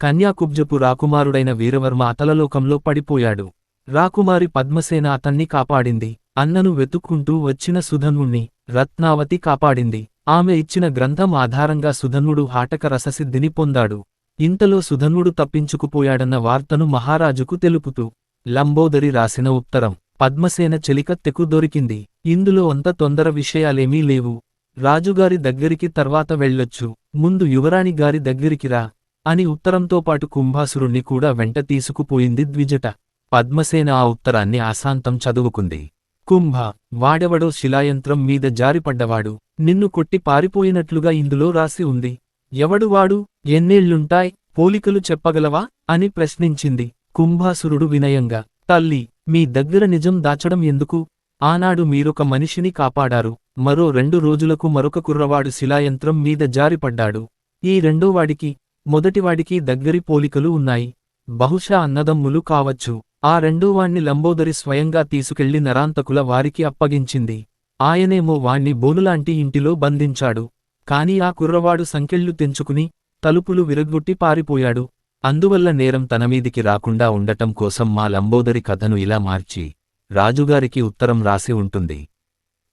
కన్యాకుబ్జపు రాకుమారుడైన వీరవర్మ అతలలోకంలో పడిపోయాడు. రాకుమారి పద్మసేన అతన్ని కాపాడింది. అన్నను వెతుక్కుంటూ వచ్చిన సుధన్వుణ్ణి రత్నావతి కాపాడింది. ఆమె ఇచ్చిన గ్రంథం ఆధారంగా సుధన్వుడు హాటక రససిద్ధిని పొందాడు. ఇంతలో సుధన్వుడు తప్పించుకుపోయాడన్న వార్తను మహారాజుకు తెలుపుతూ లంబోదరి రాసిన ఉత్తరం పద్మసేన చెలికత్తెకు దొరికింది. ఇందులో అంత తొందర విషయాలేమీ లేవు. రాజుగారి దగ్గరికి తర్వాత వెళ్ళొచ్చు. ముందు యువరాణి గారి దగ్గరికి రా. అని ఉత్తరంతో పాటు కుంభాసురుణ్ణి కూడా వెంట తీసుకుపోయింది ద్విజట. పద్మసేన ఆ ఉత్తరాన్ని ఆశాంతం చదువుకుంది. కుంభ వాడెవడో శిలాయంత్రం మీద జారిపడ్డవాడు. నిన్ను కొట్టి పారిపోయినట్లుగా ఇందులో రాసి ఉంది. ఎవడు వాడు? ఎన్నేళ్ళుంటాయ్ పోలికలు చెప్పగలవా? అని ప్రశ్నించింది కుంభాసురుడు వినయంగా. తల్లి మీ దగ్గర నిజం దాచడం ఎందుకు? ఆనాడు మీరొక మనిషిని కాపాడారు. మరో రెండు రోజులకు మరొక కుర్రవాడు శిలాయంత్రం మీద జారిపడ్డాడు. ఈ రెండోవాడికి మొదటివాడికి దగ్గరి పోలికలు ఉన్నాయి. బహుశా అన్నదమ్ములు కావచ్చు. ఆ రెండోవాణ్ణి లంబోదరి స్వయంగా తీసుకెళ్ళి నరాంతకుల వారికి అప్పగించింది. ఆయనేమో వాణ్ణి బోనులాంటి ఇంటిలో బంధించాడు. కాని ఆ కుర్రవాడు సంకెళ్ళు తెంచుకుని తలుపులు విరగ్గొట్టి పారిపోయాడు. అందువల్ల నేరం తనమీదికి రాకుండా ఉండటం కోసం మా లంబోదరి కథను ఇలా మార్చి రాజుగారికి ఉత్తరం రాసి ఉంటుంది.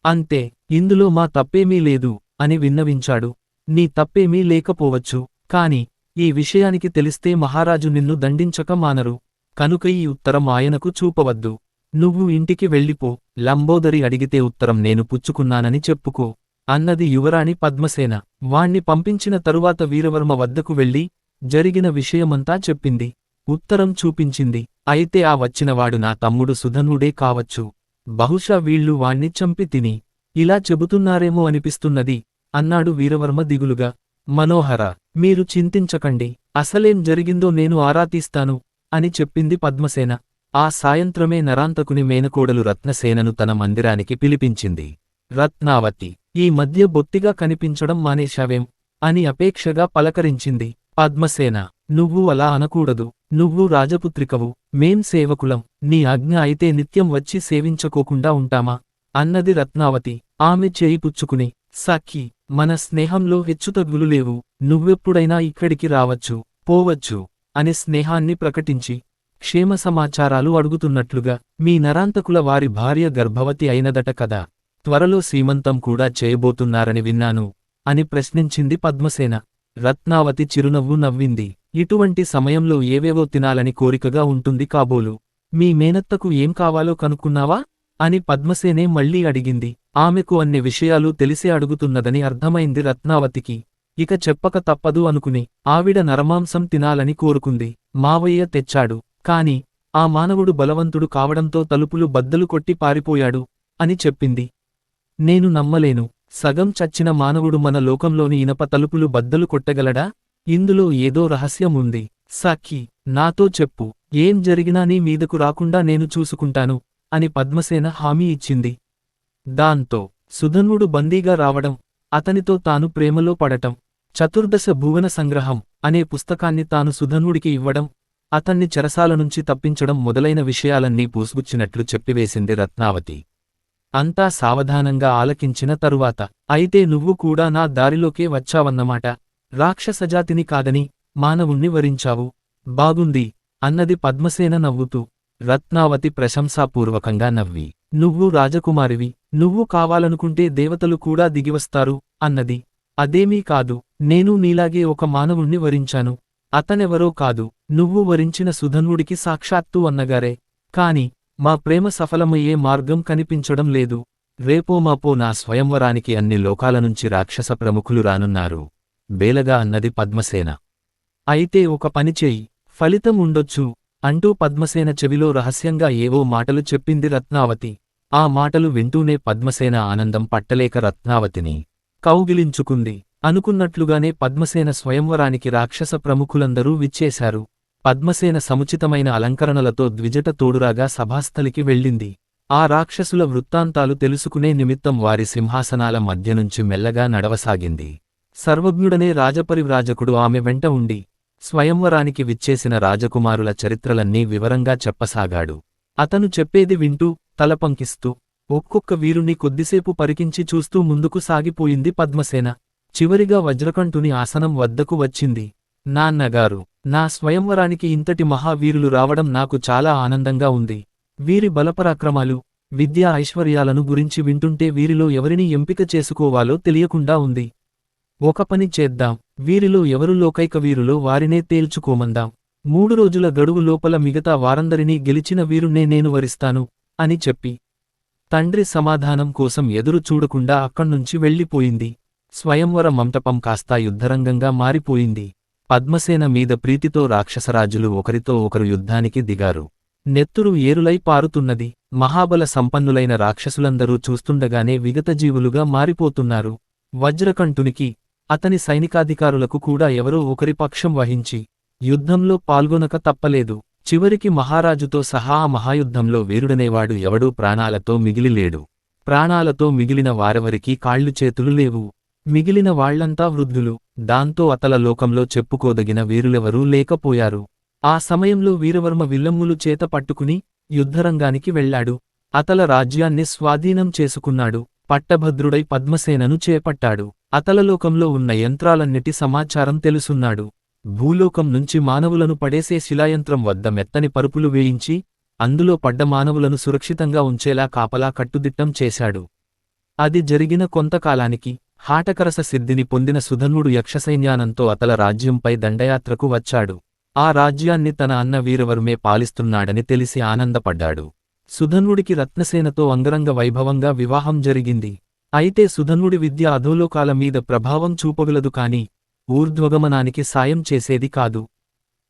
అంతే ఇందులో మా తప్పేమీ లేదు అని విన్నవించాడు. నీ తప్పేమీ లేకపోవచ్చు కాని ఈ విషయానికి తెలిస్తే మహారాజు నిన్ను దండించక మానరు. కనుక ఈ ఉత్తరం ఆయనకు చూపవద్దు. నువ్వు ఇంటికి వెళ్ళిపో. లంబోదరి అడిగితే ఉత్తరం నేను పుచ్చుకున్నానని చెప్పుకో. అన్నది యువరాణి పద్మసేన. వాణ్ణి పంపించిన తరువాత వీరవర్మ వద్దకు వెళ్ళి జరిగిన విషయమంతా చెప్పింది. ఉత్తరం చూపించింది. అయితే ఆ వచ్చినవాడు నా తమ్ముడు సుధనుడే కావచ్చు. బహుశా వీళ్ళు వాణ్ణి చంపి తిని. ఇలా చెబుతున్నారేమో అనిపిస్తున్నది. అన్నాడు వీరవర్మ దిగులుగా. మనోహర మీరు చింతించకండి. అసలేం జరిగిందో నేను ఆరా తీస్తాను అని చెప్పింది పద్మసేన. ఆ సాయంత్రమే నరాంతకుని మేనకోడలు రత్నసేనను తన మందిరానికి పిలిపించింది. రత్నావతి ఈ మధ్య బొత్తిగా కనిపించడం మానేశావేం? అని అపేక్షగా పలకరించింది పద్మసేన. నువ్వు అలా అనకూడదు. నువ్వు రాజపుత్రికవు. మేం సేవకులం. నీ ఆజ్ఞ అయితే నిత్యం వచ్చి సేవించకోకుండా ఉంటామా? అన్నది రత్నావతి. ఆమె చేయి పుచ్చుకుని సఖి మన స్నేహంలో హెచ్చుతగ్గులు లేవు. నువ్వెప్పుడైనా ఇక్కడికి రావచ్చు పోవచ్చు అనే స్నేహాన్ని ప్రకటించి క్షేమ సమాచారాలు అడుగుతున్నట్లుగా మీ నరాంతకుల వారి భార్య గర్భవతి అయినదట కదా. త్వరలో శ్రీమంతం కూడా చేయబోతున్నారని విన్నాను అని ప్రశ్నించింది పద్మసేన. రత్నావతి చిరునవ్వు నవ్వింది. ఇటువంటి సమయంలో ఏవేవో తినాలని కోరికగా ఉంటుంది కాబోలు. మీ మేనత్తకు ఏం కావాలో కనుక్కున్నావా? అని పద్మసేనే మళ్ళీ అడిగింది. ఆమెకు అన్ని విషయాలు తెలిసి అడుగుతున్నదని అర్థమైంది రత్నావతికి. ఇక చెప్పక తప్పదు అనుకుని ఆవిడ నరమాంసం తినాలని కోరుకుంది. మావయ్య తెచ్చాడు. కాని ఆ మానవుడు బలవంతుడు కావడంతో తలుపులు బద్దలు కొట్టి పారిపోయాడు అని చెప్పింది. నేను నమ్మలేను. సగం చచ్చిన మానవుడు మన లోకంలోని ఇనప తలుపులు బద్దలు కొట్టగలడా? ఇందులో ఏదో రహస్యం ఉంది. సాక్షి నాతో చెప్పు. ఏం జరిగినా నీ మీదకు రాకుండా నేను చూసుకుంటాను అని పద్మసేన హామీ ఇచ్చింది. దాంతో సుధన్వుడు బందీగా రావడం అతనితో తాను ప్రేమలో పడటం చతుర్దశ భువన సంగ్రహం అనే పుస్తకాన్ని తాను సుధన్వుడికి ఇవ్వడం అతన్ని చెరసాల నుంచి తప్పించడం మొదలైన విషయాలన్నీ పూసుగుచ్చినట్లు చెప్పివేసింది రత్నావతి. అంతా సావధానంగా ఆలకించిన తరువాత అయితే నువ్వు కూడా నా దారిలోకే వచ్చావన్నమాట. రాక్షసజాతిని కాదని మానవుణ్ణి వరించావు. బాగుంది అన్నది పద్మసేన నవ్వుతూ రత్నావతి ప్రశంసాపూర్వకంగా నవ్వి నువ్వు రాజకుమారివి నువ్వు కావాలనుకుంటే దేవతలు కూడా దిగివస్తారు అన్నది. అదేమీ కాదు నేను నీలాగే ఒక మానవుణ్ణి వరించాను. అతనెవరో కాదు నువ్వు వరించిన సుధన్వుడికి సాక్షాత్తు అన్నగారే. కాని మా ప్రేమ సఫలమయ్యే మార్గం కనిపించడం లేదు. రేపో మాపో నా స్వయంవరానికి అన్ని లోకాల నుంచి రాక్షస ప్రముఖులు రానున్నారు. బేలగా అన్నది పద్మసేన. అయితే ఒక పనిచేయి ఫలితం ఉండొచ్చు. అంటూ పద్మసేన చెవిలో రహస్యంగా ఏవో మాటలు చెప్పింది రత్నావతి. ఆ మాటలు వింటూనే పద్మసేన ఆనందం పట్టలేక రత్నావతిని కౌగిలించుకుంది. అనుకున్నట్లుగానే పద్మసేన స్వయంవరానికి రాక్షస ప్రముఖులందరూ విచ్చేశారు. పద్మసేన సముచితమైన అలంకరణలతో ద్విజట తోడురాగా సభాస్థలికి వెళ్ళింది. ఆ రాక్షసుల వృత్తాంతాలు తెలుసుకునే నిమిత్తం వారి సింహాసనాల మధ్య నుంచి మెల్లగా నడవసాగింది. సర్వజ్ఞుడనే రాజపరివ్రాజకుడు ఆమె వెంట ఉండి స్వయంవరానికి విచ్చేసిన రాజకుమారుల చరిత్రలన్నీ వివరంగా చెప్పసాగాడు. అతను చెప్పేది వింటూ తలపంకిస్తూ ఒక్కొక్క వీరుని కొద్దిసేపు పరికించి చూస్తూ ముందుకు సాగిపోయింది పద్మసేన. చివరిగా వజ్రకంఠుని ఆసనం వద్దకు వచ్చింది. నాన్నగారు నా స్వయంవరానికి ఇంతటి మహావీరులు రావడం నాకు చాలా ఆనందంగా ఉంది. వీరి బలపరాక్రమాలు విద్యా ఐశ్వర్యాలను గురించి వింటుంటే వీరిలో ఎవరిని ఎంపిక చేసుకోవాలో తెలియకుండా ఉంది. ఒక పని చేద్దాం. వీరిలో ఎవరు లోకైక వీరులో వారినే తేల్చుకోమందాం. మూడు రోజుల గడువు లోపల మిగతా వారందరినీ గెలిచిన వీరునే నేను వరిస్తాను అని చెప్పి. తండ్రి సమాధానం కోసం ఎదురు చూడకుండా అక్కడ్నుంచి వెళ్ళిపోయింది. స్వయంవర మంటపం కాస్తా యుద్ధరంగంగా మారిపోయింది. పద్మసేన మీద ప్రీతితో రాక్షసరాజులు ఒకరితో ఒకరు యుద్ధానికి దిగారు. నెత్తురు ఏరులై పారుతున్నది. మహాబల సంపన్నులైన రాక్షసులందరూ చూస్తుండగానే విగతజీవులుగా మారిపోతున్నారు. వజ్రకంఠునికి అతని సైనికాధికారులకు కూడా ఎవరో ఒకరి పక్షం వహించి యుద్ధంలో పాల్గొనక తప్పలేదు. చివరికి మహారాజుతో సహా ఆ మహాయుద్ధంలో వీరుడనేవాడు ఎవడూ ప్రాణాలతో మిగిలిలేడు. ప్రాణాలతో మిగిలిన వారెవరికీ కాళ్ళు చేతులు లేవు. మిగిలిన వాళ్ళంతా వృద్ధులు. దాంతో అతల లోకంలో చెప్పుకోదగిన వీరులెవరూ లేకపోయారు. ఆ సమయంలో వీరవర్మ విల్లమ్ములు చేత పట్టుకుని యుద్ధరంగానికి వెళ్ళాడు. అతల రాజ్యాన్ని స్వాధీనం చేసుకున్నాడు. పట్టభద్రుడై పద్మసేనను చేపట్టాడు. అతలలోకంలో ఉన్న యంత్రాలన్నిటి సమాచారం తెలుసున్నాడు. భూలోకం నుంచి మానవులను పడేసే శిలాయంత్రం వద్ద మెత్తని పరుపులు వేయించి అందులో పడ్డ మానవులను సురక్షితంగా ఉంచేలా కాపలా కట్టుదిట్టం చేశాడు. అది జరిగిన కొంతకాలానికి హాటకరస సిద్ధిని పొందిన సుధన్వుడు యక్షసైన్యానంతో అతల రాజ్యంపై దండయాత్రకు వచ్చాడు. ఆ రాజ్యాన్ని తన అన్న వీరవర్మే పాలిస్తున్నాడని తెలిసి ఆనందపడ్డాడు. సుధన్వుడికి రత్నసేనతో అంగరంగ వైభవంగా వివాహం జరిగింది. అయితే సుధన్వుడి విద్య అధోలోకాల మీద ప్రభావం చూపగలదు కాని ఊర్ధ్వగమనానికి సాయం చేసేది కాదు.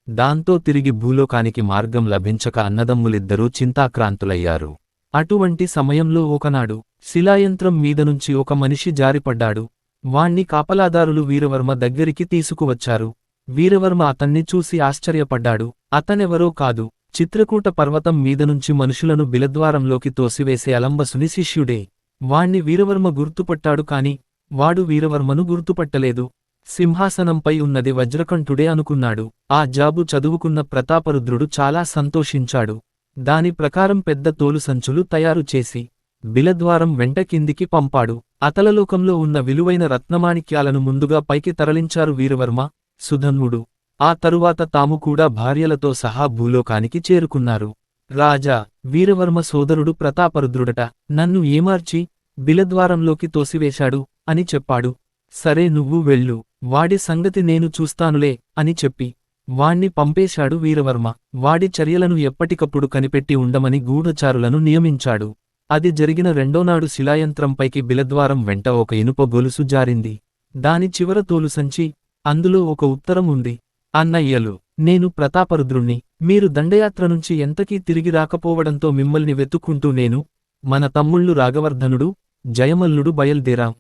దాంతో తిరిగి భూలోకానికి మార్గం లభించక అన్నదమ్ములిద్దరూ చింతాక్రాంతులయ్యారు. అటువంటి సమయంలో ఒకనాడు శిలాయంత్రం మీదనుంచి ఒక మనిషి జారిపడ్డాడు. వాణ్ణి కాపలాదారులు వీరవర్మ దగ్గరికి తీసుకువచ్చారు. వీరవర్మ అతన్ని చూసి ఆశ్చర్యపడ్డాడు. అతనెవరో కాదు. చిత్రకూట పర్వతం మీదనుంచి మనుషులను బిలద్వారంలోకి తోసివేసే అలంబసుని శిష్యుడే. వాణ్ణి వీరవర్మ గుర్తుపట్టాడు కాని వాడు వీరవర్మను గుర్తుపట్టలేదు. సింహాసనంపై ఉన్నది వజ్రకంఠుడే అనుకున్నాడు. ఆ జాబు చదువుకున్న ప్రతాపరుద్రుడు చాలా సంతోషించాడు. దాని ప్రకారం పెద్ద తోలు సంచులు తయారు చేసి బిలద్వారం వెంట కిందికి పంపాడు. అతలలోకంలో ఉన్న విలువైన రత్నమాణిక్యాలను ముందుగా పైకి తరలించారు వీరవర్మ సుధన్వుడు. ఆ తరువాత తాము కూడా భార్యలతో సహా భూలోకానికి చేరుకున్నారు. రాజా వీరవర్మ సోదరుడు ప్రతాపరుద్రుడట నన్ను ఏమార్చి? బిలద్వారంలోకి తోసివేశాడు అని చెప్పాడు. సరే నువ్వు వెళ్ళు వాడి సంగతి నేను చూస్తానులే అని చెప్పి వాణ్ణి పంపేశాడు వీరవర్మ. వాడి చర్యలను ఎప్పటికప్పుడు కనిపెట్టి ఉండమని గూఢచారులను నియమించాడు. అది జరిగిన రెండోనాడు శిలాయంత్రంపైకి బిలద్వారం వెంట ఒక ఇనుప గొలుసు జారింది. దాని చివర తోలు సంచి అందులో ఒక ఉత్తరం ఉంది. అన్నయ్యలు నేను ప్రతాపరుద్రుణ్ణి. మీరు దండయాత్ర నుంచి ఎంతకీ తిరిగి రాకపోవడంతో మిమ్మల్ని వెతుక్కుంటూ నేను మన తమ్ముళ్ళు రాగవర్ధనుడు జయమల్లుడు బయల్దేరాం.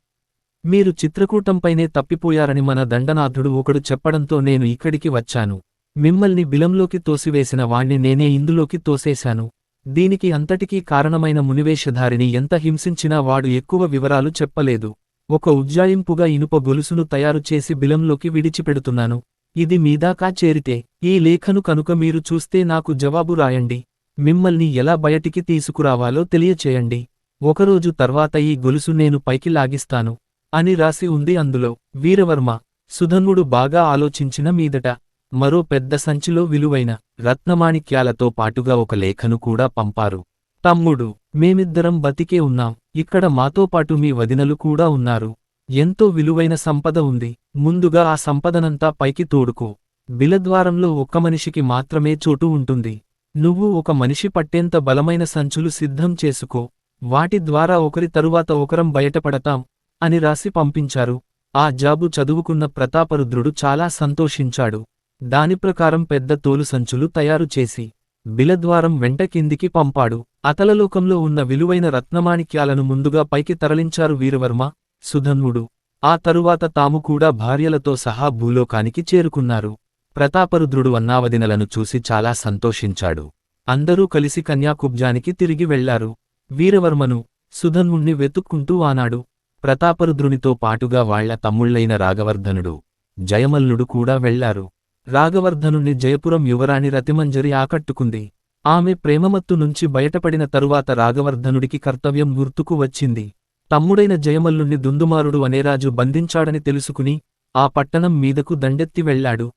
మీరు చిత్రకూటంపైనే తప్పిపోయారని మన దండనాథుడు ఒకడు చెప్పడంతో నేను ఇక్కడికి వచ్చాను. మిమ్మల్ని బిలంలోకి తోసివేసిన వాణ్ణి నేనే ఇందులోకి తోసేశాను. దీనికి అంతటికీ కారణమైన మునివేషధారిని ఎంత హింసించినా వాడు ఎక్కువ వివరాలు చెప్పలేదు. ఒక ఉజ్జాయింపుగా ఇనుప గొలుసును తయారు చేసి బిలంలోకి విడిచిపెడుతున్నాను. ఇది మీదాకా చేరితే ఈ లేఖను కనుక మీరు చూస్తే నాకు జవాబు రాయండి. మిమ్మల్ని ఎలా బయటికి తీసుకురావాలో తెలియచేయండి. ఒకరోజు తర్వాత ఈ గొలుసు నేను పైకి లాగిస్తాను అని రాసి ఉంది అందులో. వీరవర్మ సుధన్వుడు బాగా ఆలోచించిన మీదట మరో పెద్ద సంచిలో విలువైన రత్నమాణిక్యాలతో పాటుగా ఒక లేఖను కూడా పంపారు. తమ్ముడు మేమిద్దరం బతికే ఉన్నాం ఇక్కడ మాతో పాటు మీ వదినలు కూడా ఉన్నారు. ఎంతో విలువైన సంపద ఉంది ముందుగా ఆ సంపదనంతా పైకి తోడుకో. బిలద్వారంలో ఒక్క మనిషికి మాత్రమే చోటు ఉంటుంది. నువ్వు ఒక మనిషి పట్టేంత బలమైన సంచులు సిద్ధం చేసుకో వాటి ద్వారా ఒకరి తరువాత ఒకరం బయటపడతాం అని రాసి పంపించారు. ఆ జాబు చదువుకున్న ప్రతాపరుద్రుడు చాలా సంతోషించాడు. దాని ప్రకారం పెద్ద తోలు సంచులు తయారు చేసి బిలద్వారం వెంట కిందికి పంపాడు. అతలలోకంలో ఉన్న విలువైన రత్నమాణిక్యాలను ముందుగా పైకి తరలించారు వీరవర్మ సుధన్వుడు ఆ తరువాత తాము కూడా భార్యలతో సహా భూలోకానికి చేరుకున్నారు. ప్రతాపరుద్రుడు అన్నావదినలను చూసి చాలా సంతోషించాడు. అందరూ కలిసి కన్యాకుబ్జానికి తిరిగి వెళ్ళారు వీరవర్మను సుధన్వుణ్ణి వెతుక్కుంటూ ఆనాడు ప్రతాపరుద్రునితో పాటుగా వాళ్ళ తమ్ముళ్ళైన రాగవర్ధనుడు జయమల్లుడు కూడా వెళ్ళారు. రాఘవర్ధనుణ్ణి జయపురం యువరాణి రతిమంజరి ఆకట్టుకుంది. ఆమె ప్రేమమత్తు నుంచి బయటపడిన తరువాత రాగవర్ధనుడికి కర్తవ్యం గుర్తుకు వచ్చింది. తమ్ముడైన జయమల్లుణ్ణి దుందుమారుడు అనేరాజు బంధించాడని తెలుసుకుని ఆ పట్టణం మీదకు దండెత్తి వెళ్ళాడు.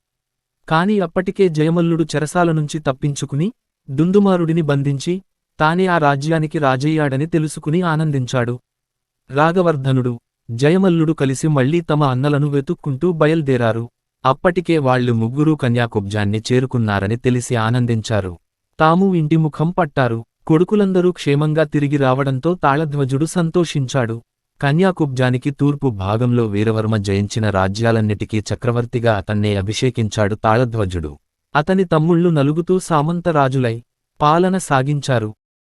కాని అప్పటికే జయమల్లుడు చెరసాల నుంచి తప్పించుకుని దుందుమారుడిని బంధించి తానే ఆ రాజ్యానికి రాజయ్యాడని తెలుసుకుని ఆనందించాడు. రాగవర్ధనుడు జయమల్లుడు కలిసి మళ్ళీ తమ అన్నలను వెతుక్కుంటూ బయల్దేరారు. అప్పటికే వాళ్ళు ముగ్గురూ కన్యాకుబ్జాన్ని చేరుకున్నారని తెలిసి ఆనందించారు. తాము ఇంటి ముఖం పట్టారు. కొడుకులందరూ క్షేమంగా తిరిగి రావడంతో తాళధ్వజుడు సంతోషించాడు. కన్యాకుబ్జానికి తూర్పు భాగంలో వీరవర్మ జయించిన రాజ్యాలన్నిటికీ చక్రవర్తిగా అతన్నే అభిషేకించాడు తాళధ్వజుడు. అతని తమ్ముళ్ళు నలుగుతూ సామంతరాజులై పాలన సాగించారు.